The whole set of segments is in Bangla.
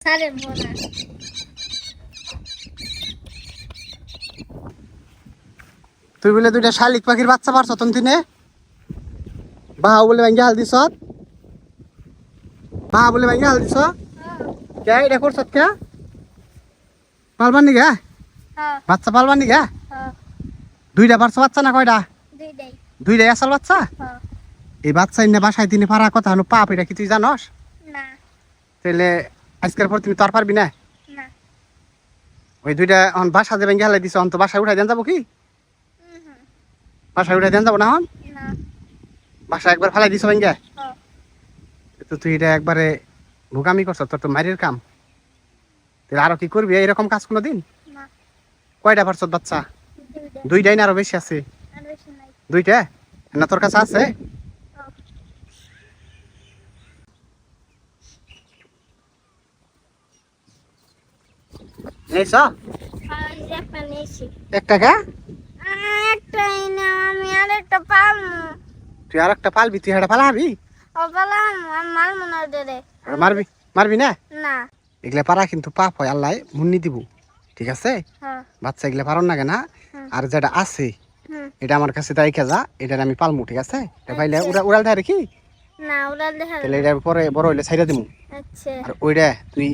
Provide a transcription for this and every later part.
সারে তুই বলে দুইটা শালিক পাখির বাচ্চা পারছ তখন তিনে বাহা বলে ভাঙ্গি হাল দিছ? বাহা বলে ভাঙ্গি হাল দিছ? কে এটা করছ কে? পালবার নি গা হ্যাঁ। বাচ্চা পালবার নি গা হ্যাঁ। দুইটা পারছ বাচ্চা না কয়টা? দুইটাই। আসল বাচ্চা? হ্যাঁ। এই বাচ্চা ইনে বাসায় তিনি পারা কথা হলো পাপ এটা কি তুই জানস? না। তাহলে আজকের পর তুমি তোর পারবি না? ওই দুইটা এখন বাসা ভেঙে হালাই দিছ অন্ত বাসায় উঠাই দেন যাব কি? বাসায় উঠাই দেন যাব না হন বাসা একবার ফালাই দিছ হ্যাঁ তো তুই এটা একবারে ভোগামি করছ তোর তো মারির কাম। তাহলে আরও কি করবি? এরকম কাজ কোনো দিন কয়টা পারছ বাচ্চা? দুইটাই না আরও বেশি আছে? দুইটা? না তোর কাছে আছে হ্যাঁ নেইছ আর যে একটা নিয়েছি এক টাকা? একটাই না আমি আর একটা পালমু তুই আর একটা পালবি তুই এটা পালাবি? ও পালাম আমি মারমু না মারবি মারবি না? না। এগুলা পারা কিন্তু পাপ হয় আল্লাহ মুন্নি দিব ঠিক আছে? হ্যাঁ। বাচ্চা এগুলা পারন না? কেনা হুম। আর যেটা আছে এটা আমার কাছে তাই যা এটা আমি পালমু ঠিক আছে? এটা পাইলে উড়া উড়াল ধরে কি? না তাহলে এটা পরে বড় হইলে ছাইরা দিমু। আচ্ছা। আর ওইটা তুই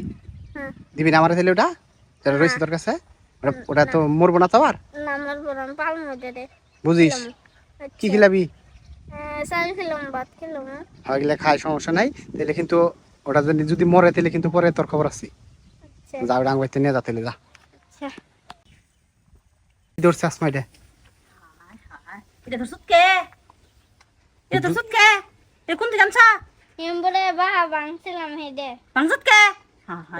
হ্যাঁ। দিবি না আমার তাহলে ওটা? যেটা রয়েছে তোর কাছে? ওটা- ওটা তো মরবো না তো না পালমু বুঝিস? কি খিলাবি? চাল খেলাম ভাত খেলাম। হয়ে খায় সমস্যা নাই তাহলে কিন্তু ওটা যদি যদি মরে তাহলে কিন্তু পরে তোর খবর আছে। আচ্ছা। যা ওটা আঙ্গাইতে নিয়ে যা তাহলে যা। আচ্ছা। দৌড়ছে আসমা এটা? এটা তোর সুতকে এটা তোর সুতকে এটা কোন থেকে আনছা? আমি বলে বাহা ভাঙছিলাম হেডে পাংসুতকে ও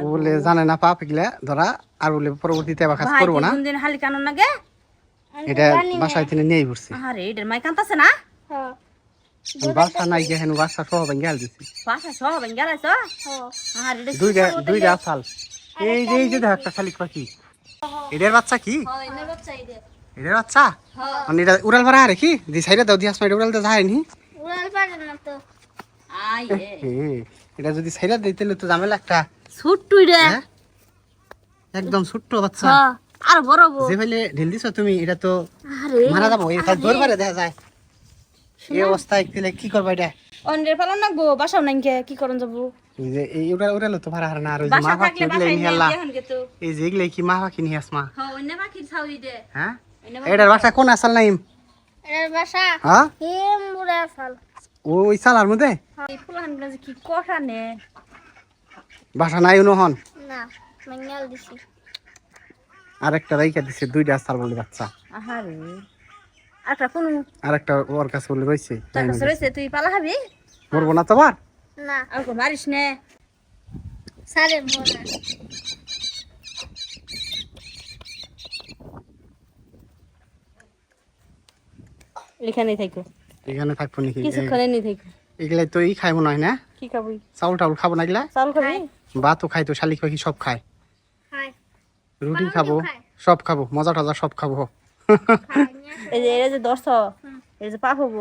বলে জানে না পাপ এগুলা ধরা আর বলে পরবর্তীতে আবার কাজ করব না। কোন দিন হালি কানুন নাগে এটা বাসায় থেকে নিয়েই পড়ছি আরে এটার মাই কান্তাছে না? হ্যাঁ। বাসা নাই গিয়ে বাসা সহ ভেঙে হাল দিছি। বাসা সব বেঙ্গালাইছ হ্যাঁ। আরে দুইটা দুইটা আসাল। এই যে এই যে দেখ একটা শালিক পাখি। এটার বাচ্চা কি? হয় বাচ্চা এটা এটার বাচ্চা? মানে এটা উড়াল পারা আরে কি? দি সাইডে দাও দি আসমা উড়াল তো যায়নি উড়াল পারে না তো। এটা যদি দিতে তো ঝামেলা একটা। রে হ্যাঁ? একদম ছোট্ট বাচ্চা। আর বড় যে ফেলে ঢিল দিছো তুমি এটা তো মারা যাব এটা জোর মারে দেখা যায়। এই অবস্থায় দিলে কি করবা এটা? অন্যের পালন নাকবো বাসাও নাই কে কি করন যাব? এই যে এই উড়াল উড়ালো তো ভাড়া হার না আর ওই মা পাখি কে তো। এই যে এগুলো কি মা পাখি আসমা? হ্যাঁ অন্য ছাউই দে। হ্যাঁ? এটার বাসা কোন আসাল নাইম? এর বাসা হ্যাঁ? হেম বুড়া সাল ওই সালার মধ্যে? এই ফুলহান কি কথা নে? বাসা নাই নহন না মাঙ্গাল দিছি। আর একটা রাইকা দিছে দুইটা আসাল বলে বাচ্চা। আহারে কোন? আর ওর কাছে বলে রয়েছে তোর কাছে রয়েছে তুই পালা খাবি? মরবো না তো না। আর কো মারিস নে? সারে এখানেই থাকো এখানে থাকব নাকি? কিছুক্ষণে নিয়ে থাকো। এগুলাই তো ই খাই মনে হয় না? কি খাবি? চাউল টাউল খাব না এগুলা? খাবি? ভাতও খাই তো শালিক পাখি সব খায়। রুটি খাব সব খাব মজা টজা সব খাব। এই যে এরা যে দশ এই যে পাপ হব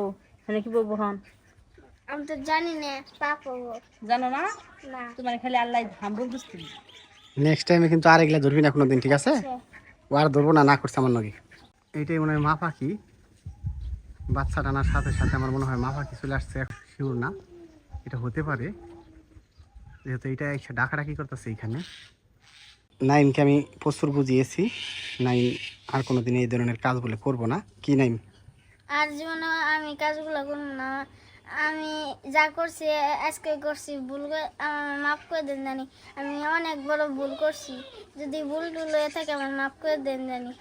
মানে কি বলব হন? আমি তো জানি না পাপ হব। জানো না? না। তোমার খালি আল্লাহ হাম বলতেছি নেক্সট টাইমে কিন্তু আর এগুলা ধরবি না কোনোদিন ঠিক আছে? ও আর ধরবো না না করছে আমার নগে এইটাই মনে হয় মা পাখি। বাচ্চা টানার সাথে সাথে আমার মনে হয় মা কিছু আসছে, শিওর না। এটা হতে পারে। যেহেতু এটা এসে ডাকাডাকি করতেছে এইখানে নাইমকে আমি প্রচুর বুঝিয়েছি। নাইম আর কোনো দিন এই ধরনের কাজ বলে করব না। কি নাইম? আর জীবনে আমি কাজগুলো করব না। আমি যা করছি, আজকে করছি ভুল মাফ করে দেন জানি। আমি অনেক বড় ভুল করছি। যদি ভুল টুল হয়ে থাকে, আমার মাফ করে দেন জানি।